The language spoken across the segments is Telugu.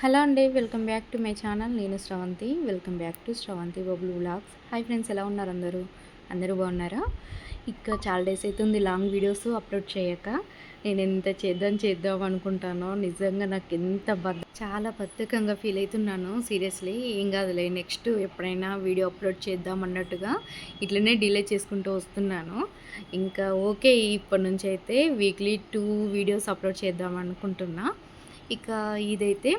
హలో అండి welcome back to my channel. నేను Sravanthi. Welcome back to Sravanthi bubble vlogs. Hi friends ఎలా ఉన్నారు అందరూ? అందరూ బాగున్నారా? ఇక చాలా డేస్ అవుతుంది లాంగ్ వీడియోస్ అప్లోడ్ చేయక. నేను ఎంత చేద్దాం చేద్దాం అనుకుంటానో నిజంగా నాకు ఎంత బద్ద చాలా బద్ధకంగా ఫీల్ అవుతున్నాను. సీరియస్లీ ఏం కాదులే నెక్స్ట్ ఎప్పుడైనా వీడియో అప్లోడ్ చేద్దాం అన్నట్టుగా ఇట్లనే డిలే చేసుకుంటూ వస్తున్నాను. ఇంకా ఓకే ఇప్పటి నుంచి అయితే వీక్లీ టూ వీడియోస్ అప్లోడ్ చేద్దాం అనుకుంటున్నా. ఇక ఇదైతే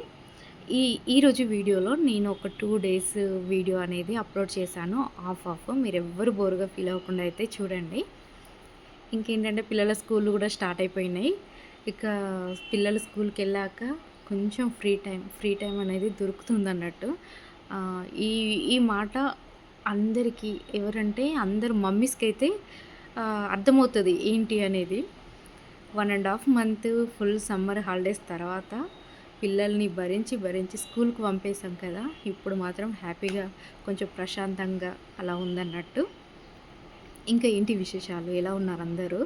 ఈ ఈరోజు వీడియోలో నేను ఒక టూ డేస్ వీడియో అనేది అప్లోడ్ చేశాను. ఆఫ్ ఆఫ్. మీరు ఎవ్వరు బోరుగా ఫీల్ అవ్వకుండా అయితే చూడండి. ఇంకేంటంటే పిల్లల స్కూల్ కూడా స్టార్ట్ అయిపోయినాయి. ఇక పిల్లల స్కూల్కి వెళ్ళాక కొంచెం ఫ్రీ టైం ఫ్రీ టైం అనేది దొరుకుతుంది అన్నట్టు ఈ ఈ మాట అందరికీ ఎవరంటే అందరు మమ్మీస్కి అయితే అర్థమవుతుంది ఏంటి అనేది. One and half month full summer holidays తర్వాత పిల్లల్ని భరించి భరించి స్కూల్కి పంపేశాం కదా ఇప్పుడు మాత్రం హ్యాపీగా కొంచెం ప్రశాంతంగా అలా ఉందన్నట్టు. ఇంకా ఏంటి విశేషాలు? ఎలా ఉన్నారు అందరూ?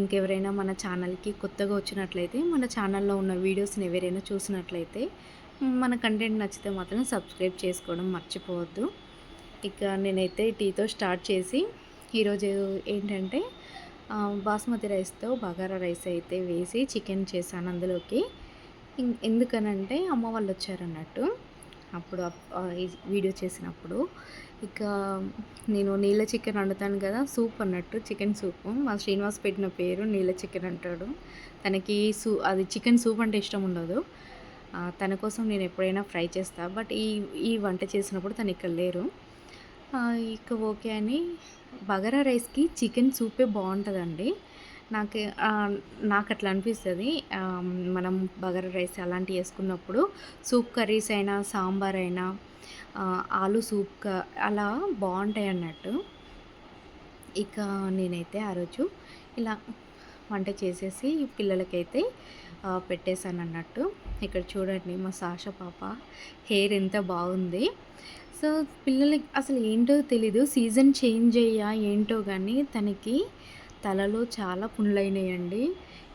ఇంకెవరైనా మన ఛానల్కి కొత్తగా వచ్చినట్లయితే మన ఛానల్లో ఉన్న వీడియోస్ని ఎవరైనా చూసినట్లయితే మన కంటెంట్ నచ్చితే మాత్రం సబ్స్క్రైబ్ చేసుకోవడం మర్చిపోవద్దు. ఇక నేనైతే టీతో స్టార్ట్ చేసి ఈరోజు ఏంటంటే బాస్మతి రైస్తో బగారా రైస్ అయితే వేసి చికెన్ చేశాను అందులోకి. ఎందుకనంటే అమ్మ వాళ్ళు వచ్చారన్నట్టు అప్పుడు వీడియో చేసినప్పుడు. ఇక నేను నీళ్ళ చికెన్ వండుతాను కదా సూప్ అన్నట్టు చికెన్ సూప్. మా శ్రీనివాస్ పెట్టిన పేరు నీళ్ళ చికెన్ అంటాడు. తనకి సూ అది చికెన్ సూప్ అంటే ఇష్టం ఉండదు. తన కోసం నేను ఎప్పుడైనా ఫ్రై చేస్తా బట్ ఈ ఈ వంట చేసినప్పుడు తను ఇక్కడ లేరు. ఇక ఓకే అని బగారా రైస్కి చికెన్ సూపే బాగుంటుందండి. నాకు నాకు అట్లా అనిపిస్తుంది. మనం బగర రైస్ అలాంటివి వేసుకున్నప్పుడు సూప్ కర్రీస్ అయినా సాంబార్ అయినా ఆలు సూప్ అలా బాగుంటాయి అన్నట్టు. ఇక నేనైతే ఆ రోజు ఇలా వంట చేసేసి పిల్లలకైతే పెట్టేశాను అన్నట్టు. ఇక్కడ చూడండి మా సాష పాప హెయిర్ ఎంత బాగుంది సో పిల్లలకి అసలు ఏంటో తెలీదు. సీజన్ చేంజ్ అయ్యా ఏంటో కానీ తనకి తలలో చాలా పుండ్లైనాయండి.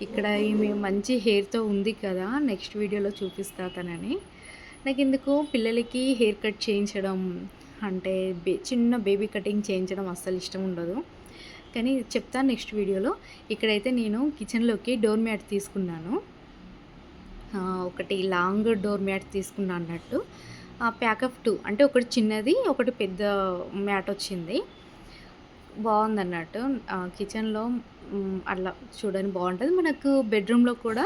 ఇక్కడ ఈమె మంచి హెయిర్తో ఉంది కదా నెక్స్ట్ వీడియోలో చూపిస్తా తనని. నాకు ఎందుకు పిల్లలకి హెయిర్ కట్ చేయించడం అంటే బే చిన్న బేబీ కటింగ్ చేయించడం అస్సలు ఇష్టం ఉండదు. కానీ చెప్తాను నెక్స్ట్ వీడియోలో. ఇక్కడైతే నేను కిచెన్లోకి డోర్ మ్యాట్ తీసుకున్నాను. ఒకటి లాంగ్ డోర్ మ్యాట్ తీసుకున్నాను అన్నట్టు. ప్యాకప్ టూ అంటే ఒకటి చిన్నది ఒకటి పెద్ద మ్యాట్ వచ్చింది. బాగుందన్నట్టు. కిచెన్లో అట్లా చూడడానికి బాగుంటుంది. మనకు బెడ్రూమ్లో కూడా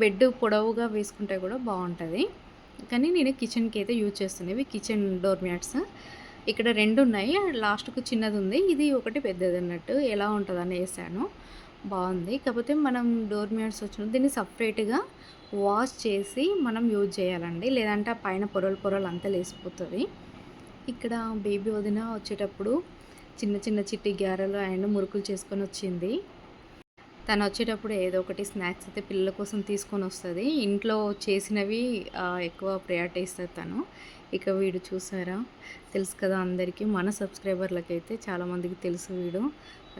బెడ్ పొడవుగా వేసుకుంటే కూడా బాగుంటుంది. కానీ నేను కిచెన్కి అయితే యూజ్ చేస్తున్నవి కిచెన్ డోర్ మ్యాట్స్. ఇక్కడ రెండు ఉన్నాయి. లాస్ట్కు చిన్నది ఉంది. ఇది ఒకటి పెద్దది అన్నట్టు. ఎలా ఉంటుందని వేసాను. బాగుంది. కాకపోతే మనం డోర్ మ్యాట్స్ వచ్చిన దీన్ని సపరేట్గా వాష్ చేసి మనం యూజ్ చేయాలండి. లేదంటే ఆ పైన పొరలు పొరలు అంతా లేసిపోతుంది. ఇక్కడ బేబీ వదిన వచ్చేటప్పుడు చిన్న చిన్న చిట్టి గ్యారెలు అండ్ మురుకులు చేసుకొని వచ్చింది. తను వచ్చేటప్పుడు ఏదో ఒకటి స్నాక్స్ అయితే పిల్లల కోసం తీసుకొని వస్తుంది. ఇంట్లో చేసినవి ఎక్కువ ప్రయారిటీ ఇస్తుంది తను. ఇక వీడు చూసారా? తెలుసు కదా అందరికీ మన సబ్స్క్రైబర్లకి అయితే చాలామందికి తెలుసు వీడు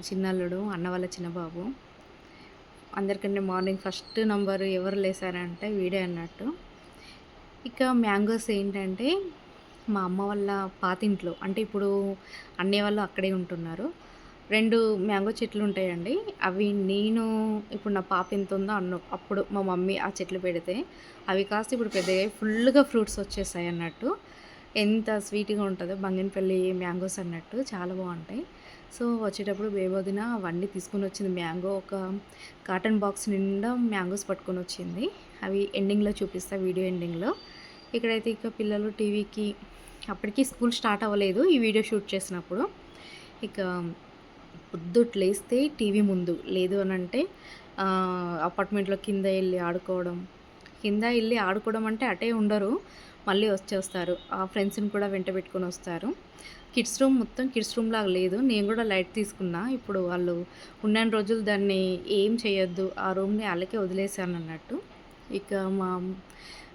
చిన్నల్లుడు అన్న వాళ్ళ చిన్నబాబు. అందరికంటే మార్నింగ్ ఫస్ట్ నంబరు ఎవరు లేసారంటే వీడే అన్నట్టు. ఇక మ్యాంగోస్ ఏంటంటే మా అమ్మ వాళ్ళ పాతింట్లో. అంటే ఇప్పుడు అన్నయ్య వాళ్ళు అక్కడే ఉంటున్నారు. రెండు మ్యాంగో చెట్లు ఉంటాయండి. అవి నేను ఇప్పుడు నా పాప ఎంత ఉందో అన్న అప్పుడు మా మమ్మీ ఆ చెట్లు పెడితే అవి కాస్త ఇప్పుడు పెద్దగా ఫుల్గా ఫ్రూట్స్ వచ్చేసాయి అన్నట్టు. ఎంత స్వీట్గా ఉంటుందో బంగినపల్లి మ్యాంగోస్ అన్నట్టు చాలా బాగుంటాయి. సో వచ్చేటప్పుడు బేబోదిన అవన్నీ తీసుకొని వచ్చింది. మ్యాంగో ఒక కాటన్ బాక్స్ నిండా మ్యాంగోస్ పట్టుకొని వచ్చింది. అవి ఎండింగ్లో చూపిస్తా వీడియో ఎండింగ్లో. ఇక్కడైతే ఇక పిల్లలు టీవీకి అప్పటికి స్కూల్ స్టార్ట్ అవ్వలేదు ఈ వీడియో షూట్ చేసినప్పుడు. ఇక పొద్దుట్ లేస్తే టీవీ ముందు లేదు అని అంటే అపార్ట్మెంట్లో కింద వెళ్ళి ఆడుకోవడం. కింద వెళ్ళి ఆడుకోవడం అంటే అటే ఉండరు మళ్ళీ వచ్చేస్తారు ఆ ఫ్రెండ్స్ని కూడా వెంట పెట్టుకొని వస్తారు. కిడ్స్ రూమ్ మొత్తం కిడ్స్ రూమ్ లాగా లేదు. నేను కూడా లైట్ తీసుకున్నా. ఇప్పుడు వాళ్ళు ఉన్న రోజులు దాన్ని ఏం చేయొద్దు ఆ రూమ్ని వాళ్ళకే వదిలేసాను అన్నట్టు. ఇక మా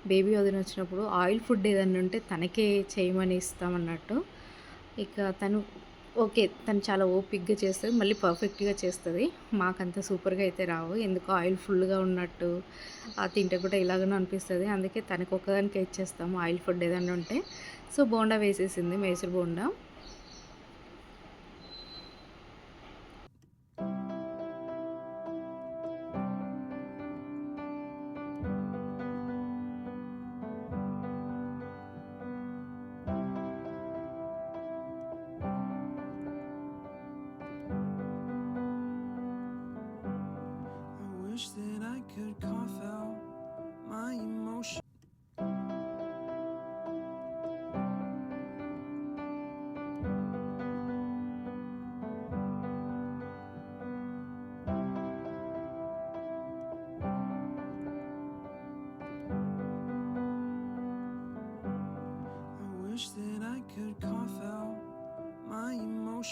బేబీ వదిన వచ్చినప్పుడు ఆయిల్ ఫుడ్ ఏదన్నా ఉంటే తనకే చేయమని ఇస్తామన్నట్టు. ఇక తను ఓకే తను చాలా ఓపిక్గా చేస్తుంది మళ్ళీ పర్ఫెక్ట్గా చేస్తుంది. మాకంత సూపర్గా అయితే రావు. ఎందుకు ఆయిల్ ఫుల్గా ఉన్నట్టు ఆ తింటే కూడా ఇలాగనే అనిపిస్తుంది. అందుకే తనకు ఒకదానికే ఇచ్చేస్తాము ఆయిల్ ఫుడ్ ఏదైనా ఉంటే. సో బోండా వేసేసింది Mysore bonda.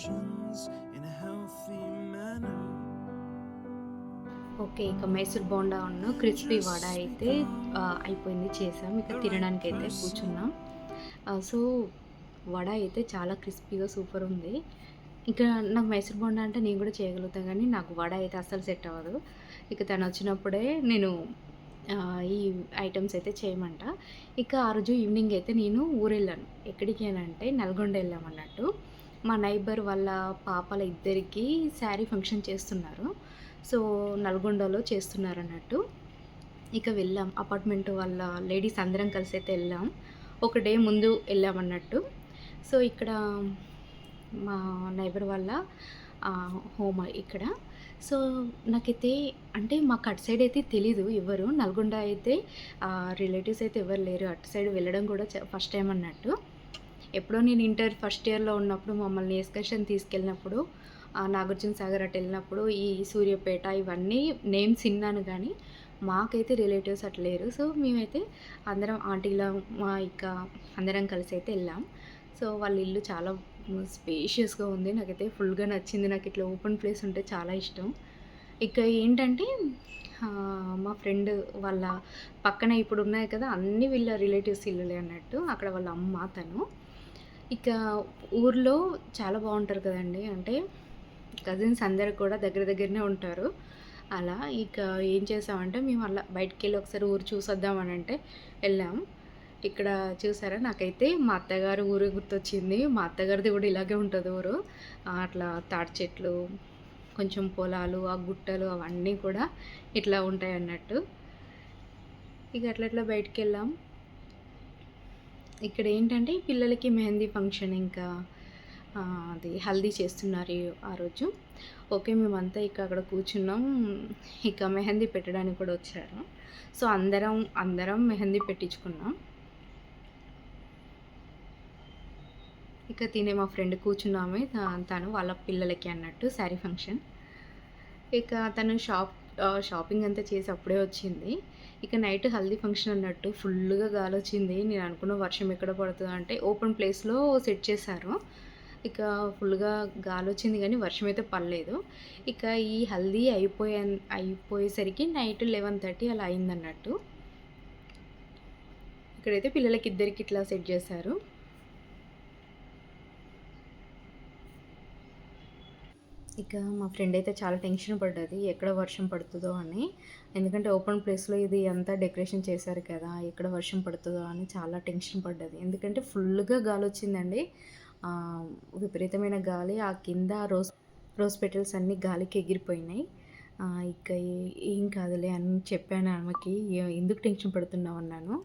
Emotions in a healthy manner. Okay ఇక మైసూర్ బోండా ఉన్న క్రిస్పీ వడ అయితే అయిపోయింది చేసాం. ఇక తినడానికి అయితే కూర్చున్నాం సో వడ అయితే చాలా క్రిస్పీగా సూపర్ ఉంది. ఇక నాకు మైసూర్ బోండా అంటే నేను కూడా చేయగలుగుతాను కానీ నాకు వడ అయితే అస్సలు సెట్ అవ్వదు. ఇక తను వచ్చినప్పుడే నేను ఈ ఐటమ్స్ అయితే చేయమంట. ఇక ఆ రోజు ఈవినింగ్ అయితే నేను ఊరు వెళ్ళాను ఎక్కడికి అని అంటే నల్గొండ వెళ్ళామన్నట్టు మా నైబర్ వాళ్ళ పాపల ఇద్దరికి శారీ ఫంక్షన్ చేస్తున్నారు. సో నల్గొండలో చేస్తున్నారు అన్నట్టు ఇక వెళ్ళాం. అపార్ట్మెంట్ వాళ్ళ లేడీస్ అందరం కలిసి అయితే వెళ్ళాం. ఒక డే ముందు వెళ్ళామన్నట్టు. సో ఇక్కడ మా నైబర్ వాళ్ళ హోమ్ ఇక్కడ. సో నాకైతే అంటే మాకు అటు సైడ్ అయితే తెలీదు ఎవరు. నల్గొండ అయితే రిలేటివ్స్ అయితే ఎవరు లేరు. అటు సైడ్ వెళ్ళడం కూడా ఫస్ట్ టైం అన్నట్టు. ఎప్పుడో నేను ఇంటర్ ఫస్ట్ ఇయర్లో ఉన్నప్పుడు మమ్మల్ని ఎక్స్కర్షన్ తీసుకెళ్ళినప్పుడు నాగార్జున సాగర్ అటు వెళ్ళినప్పుడు ఈ సూర్యపేట ఇవన్నీ నేమ్స్ విన్నాను కానీ మాకైతే రిలేటివ్స్ అట్లా లేరు. సో మేమైతే అందరం ఆంటీల మా ఇక అందరం కలిసి అయితే వెళ్ళాం. సో వాళ్ళ ఇల్లు చాలా స్పేషియస్గా ఉంది. నాకైతే ఫుల్గా నచ్చింది. నాకు ఇట్లా ఓపెన్ ప్లేస్ ఉంటే చాలా ఇష్టం. ఇక ఏంటంటే మా ఫ్రెండ్ వాళ్ళ పక్కన ఇప్పుడు ఉన్నాయి కదా అన్ని వీళ్ళ రిలేటివ్స్ ఇల్లులే అన్నట్టు. అక్కడ వాళ్ళ అమ్మ తను. ఇక ఊర్లో చాలా బాగుంటారు కదండి. అంటే కజిన్స్ అందరు కూడా దగ్గర దగ్గరనే ఉంటారు. అలా ఇక ఏం చేసామంటే మేము అలా బయటికి వెళ్ళి ఒకసారి ఊరు చూసొద్దామని అంటే వెళ్ళాం. ఇక్కడ చూసారా? నాకైతే మా అత్తగారు ఊరు గుర్తొచ్చింది. మా అత్తగారిది కూడా ఇలాగే ఉంటుంది ఊరు. అట్లా తాటి చెట్లు కొంచెం పొలాలు ఆ గుట్టలు అవన్నీ కూడా ఇట్లా ఉంటాయి అన్నట్టు ఇక అట్లా అట్లా బయటికి వెళ్ళాం ఇక్కడ ఏంటంటే పిల్లలకి మెహందీ ఫంక్షన్ ఇంకా అది హల్దీ చేస్తున్నారు ఆ రోజు. ఓకే మేమంతా ఇక అక్కడ కూర్చున్నాం. ఇక మెహందీ పెట్టడానికి కూడా వచ్చారు. సో అందరం అందరం మెహందీ పెట్టించుకున్నాం. ఇక తినే మా ఫ్రెండ్ కూర్చున్నామే తా- తను వాళ్ళ పిల్లలకి అన్నట్టు శారీ ఫంక్షన్. ఇక తను షాప్ షాపింగ్ అంతా చేసి అప్పుడే వచ్చింది. ఇక నైట్ హల్దీ ఫంక్షన్ అన్నట్టు ఫుల్గా గాలి వచ్చింది. నేను అనుకున్న వర్షం ఎక్కడ పడుతుంది అంటే ఓపెన్ ప్లేస్లో సెట్ చేశారు. ఇక ఫుల్గా గాలి వచ్చింది కానీ వర్షం అయితే పడలేదు. ఇక ఈ హల్దీ అయిపోయే అయిపోయేసరికి నైట్ లెవెన్ థర్టీ అలా అయిందన్నట్టు. ఇక్కడైతే పిల్లలకి ఇద్దరికి ఇట్లా సెట్ చేశారు. ఇక మా ఫ్రెండ్ అయితే చాలా టెన్షన్ పడ్డది ఎక్కడ వర్షం పడుతుందో అని. ఎందుకంటే ఓపెన్ ప్లేస్లో ఇది అంతా డెకరేషన్ చేశారు కదా ఎక్కడ వర్షం పడుతుందో అని చాలా టెన్షన్ పడ్డది. ఎందుకంటే ఫుల్గా గాలి వచ్చిందండి విపరీతమైన గాలి ఆ కింద రోజ్ రోజ్ పెటల్స్ అన్నీ గాలికి ఎగిరిపోయినాయి. ఇక ఏం కాదులే అని చెప్పాను ఆమెకి ఎందుకు టెన్షన్ పడుతున్నావు? అన్నాను.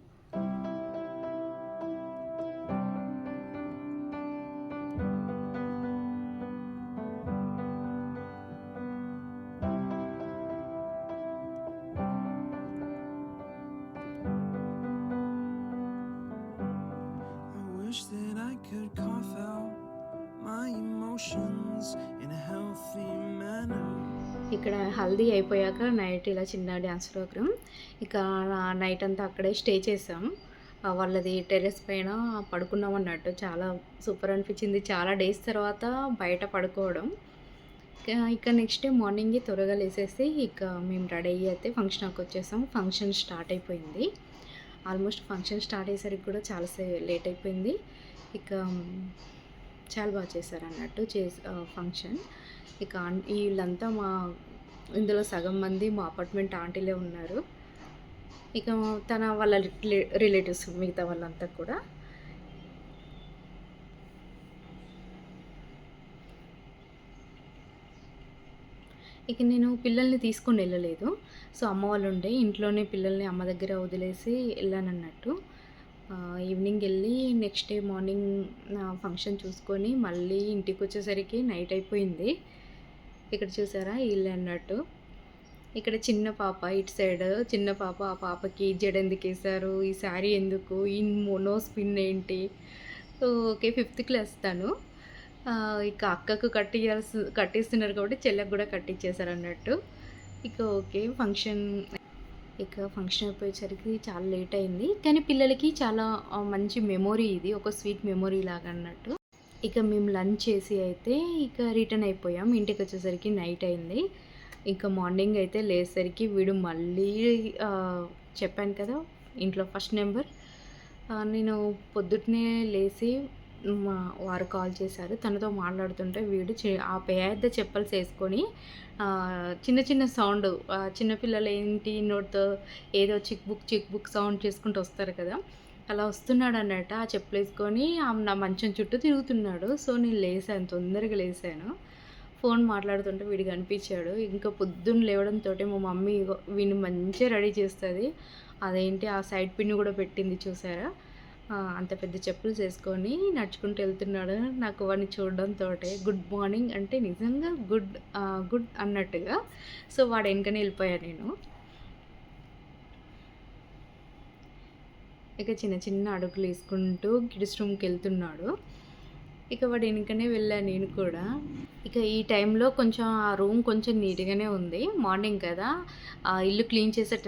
ఇక్కడ హల్దీ అయిపోయాక నైట్ ఇలా చిన్న డ్యాన్స్ ప్రోగ్రామ్. ఇక నైట్ అంతా అక్కడే స్టే చేసాం. వాళ్ళది టెర్రస్ పైన పడుకున్నాం అన్నట్టు. చాలా సూపర్ అనిపించింది. చాలా డేస్ తర్వాత బయట పడుకోవడం. ఇక- నెక్స్ట్ డే మార్నింగ్ త్వరగా లేసేసి ఇక మేము రెడీ అయ్యి అయితే ఫంక్షన్ హాల్కి వచ్చేసాం. ఫంక్షన్ స్టార్ట్ అయిపోయింది. ఆల్మోస్ట్ ఫంక్షన్ స్టార్ట్ అయ్యేసరికి కూడా చాలా లేట్ అయిపోయింది. ఇక చాలా బాగా చేశారు అన్నట్టు చేసి ఫంక్షన్. ఇక వీళ్ళంతా మా ఇందులో సగం మంది మా అపార్ట్మెంట్ ఆంటీలే ఉన్నారు. ఇక తన వాళ్ళ రిలేటివ్స్ మిగతా వాళ్ళంతా కూడా. ఇక నేను పిల్లల్ని తీసుకొని వెళ్ళలేదు. సో అమ్మ వాళ్ళు ఉండే ఇంట్లోనే పిల్లల్ని అమ్మ దగ్గర వదిలేసి వెళ్ళానన్నట్టు. ఈవినింగ్ వెళ్ళి నెక్స్ట్ డే మార్నింగ్ ఫంక్షన్ చూసుకొని మళ్ళీ ఇంటికి వచ్చేసరికి నైట్ అయిపోయింది. ఇక్కడ చూసారా? ఇల్లు అన్నట్టు ఇక్కడ చిన్న పాప ఇటు సైడ్ చిన్న పాప ఆ పాపకి జడ ఎందుకు వేశారు? ఈ శారీ ఎందుకు? ఈ మోనో స్పిన్ ఏంటి? ఓకే ఫిఫ్త్ క్లాస్ తను. ఇక అక్కకు కట్టియాల్సి కట్టిస్తున్నారు కాబట్టి చెల్లెకు కూడా కట్టించేశారు అన్నట్టు ఇక ఓకే ఫంక్షన్ ఇక ఫంక్షన్ అయిపోయేసరికి చాలా లేట్ అయింది. కానీ పిల్లలకి చాలా మంచి మెమొరీ ఇది ఒక స్వీట్ మెమొరీ లాగా అన్నట్టు ఇక మేము లంచ్ చేసి అయితే ఇక రిటర్న్ అయిపోయాం. ఇంటికి వచ్చేసరికి నైట్ అయింది. ఇంకా మార్నింగ్ అయితే లేసరికి వీడు మళ్ళీ చెప్పాను కదా ఇంట్లో ఫస్ట్ నెంబర్. నేను పొద్దుటనే లేచి మా వారు కాల్ చేశారు. తనతో మాట్లాడుతుంటే వీడు చి- ఆ పెద్ద చెప్పల్స్ వేసుకొని చిన్న చిన్న సౌండ్ చిన్నపిల్లలు ఏంటి నోట్తో ఏదో చిక్ బుక్ చిక్ బుక్ సౌండ్ చేసుకుంటూ వస్తారు కదా. అలా వస్తున్నాడు అన్నట్టు ఆ చెప్పులు వేసుకొని ఆమె నా మంచం చుట్టూ తిరుగుతున్నాడు. సో నేను లేసాను తొందరగా లేసాను. ఫోన్ మాట్లాడుతుంటే వీడు కనిపించాడు ఇంకా పొద్దున్న లేవడంతో మా మమ్మీ వీడిని మంచిగా రెడీ చేస్తుంది. అదేంటి ఆ సైడ్ పిన్ కూడా పెట్టింది చూసారా? అంత పెద్ద చెప్పులు చేసుకొని నడుచుకుంటూ వెళ్తున్నాడు నాకు వాడిని చూడడంతో గుడ్ మార్నింగ్ అంటే నిజంగా గుడ్ గుడ్ అన్నట్టుగా. సో వాడు వెనకనే వెళ్ళిపోయాను నేను. ఇక చిన్న చిన్న అడుగులు వేసుకుంటూ కిడ్స్ రూమ్కి వెళ్తున్నాడు. ఇక వాడు వెనుకనే వెళ్ళాను నేను కూడా. ఇక ఈ టైంలో కొంచెం ఆ రూమ్ కొంచెం నీట్గానే ఉంది. మార్నింగ్ కదా. ఆ ఇల్లు క్లీన్ చేసే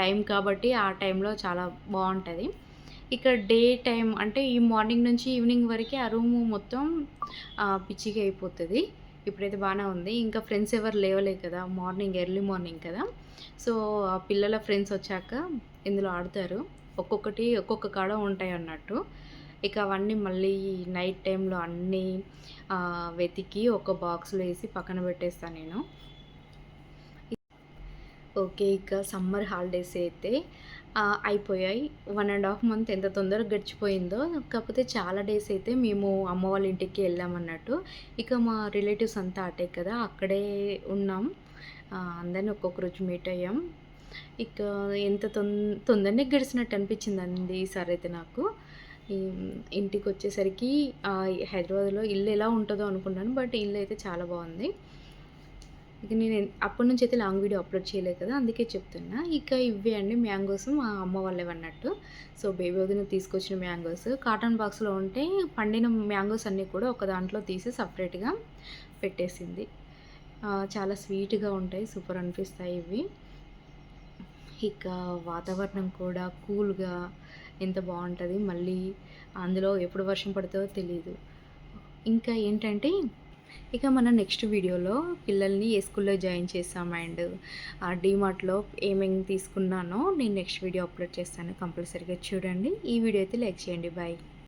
టైం కాబట్టి ఆ టైంలో చాలా బాగుంటుంది. ఇక డే టైం అంటే ఈ మార్నింగ్ నుంచి ఈవినింగ్ వరకే ఆ రూమ్ మొత్తం పిచ్చిగా అయిపోతుంది. ఇప్పుడైతే బాగానే ఉంది. ఇంకా ఫ్రెండ్స్ ఎవరు లేవలే కదా. మార్నింగ్ ఎర్లీ మార్నింగ్ కదా. సో ఆ పిల్లల ఫ్రెండ్స్ వచ్చాక ఇందులో ఆడతారు. ఒక్కొక్కటి ఒక్కొక్క కాడ ఉంటాయి అన్నట్టు. ఇక అవన్నీ మళ్ళీ నైట్ టైంలో అన్నీ వెతికి ఒక బాక్స్లో వేసి పక్కన పెట్టేస్తాను నేను. ఓకే ఇక సమ్మర్ హాలిడేస్ అయితే అయిపోయాయి. వన్ అండ్ హాఫ్ మంత్ ఎంత తొందరగా గడిచిపోయిందో కాకపోతే చాలా డేస్ అయితే మేము అమ్మ వాళ్ళ ఇంటికి వెళ్ళామన్నట్టు ఇక మా రిలేటివ్స్ అంతా అటే కదా అక్కడే ఉన్నాం. అందరిని ఒక్కొక్క రోజు మీట్ అయ్యాం. ఇక ఎంత తొం తొందరనే గడిచినట్టు అనిపించింది అండి ఈసారి అయితే నాకు. ఇంటికి వచ్చేసరికి హైదరాబాద్లో ఇల్లు ఎలా ఉంటుందో అనుకున్నాను బట్ ఇల్లు అయితే చాలా బాగుంది. ఇక నేను అప్పటి నుంచి అయితే లాంగ్ వీడియో అప్లోడ్ చేయలేదు కదా అందుకే చెప్తున్నా. ఇక ఇవే అండి మ్యాంగోస్ మా అమ్మ వాళ్ళవి అన్నట్టు. సో బేబీ వదిన తీసుకొచ్చిన మ్యాంగోస్. కాటన్ బాక్స్లో ఉంటే పండిన మ్యాంగోస్ అన్నీ కూడా ఒక దాంట్లో తీసి సపరేట్గా పెట్టేసింది. చాలా స్వీట్గా ఉంటాయి సూపర్ అనిపిస్తాయి ఇవి. ఇక వాతావరణం కూడా కూల్గా ఎంత బాగుంటుంది మళ్ళీ అందులో ఎప్పుడు వర్షం పడుతుందో తెలియదు ఇంకా ఏంటంటే ఇక మన నెక్స్ట్ వీడియోలో పిల్లల్ని ఏ స్కూల్లో జాయిన్ చేసాం అండ్ ఆ డీమార్ట్లో ఏమేమి తీసుకున్నానో నేను నెక్స్ట్ వీడియో అప్లోడ్ చేస్తాను కంపల్సరీగా చూడండి. ఈ వీడియో అయితే లైక్ చేయండి. బాయ్.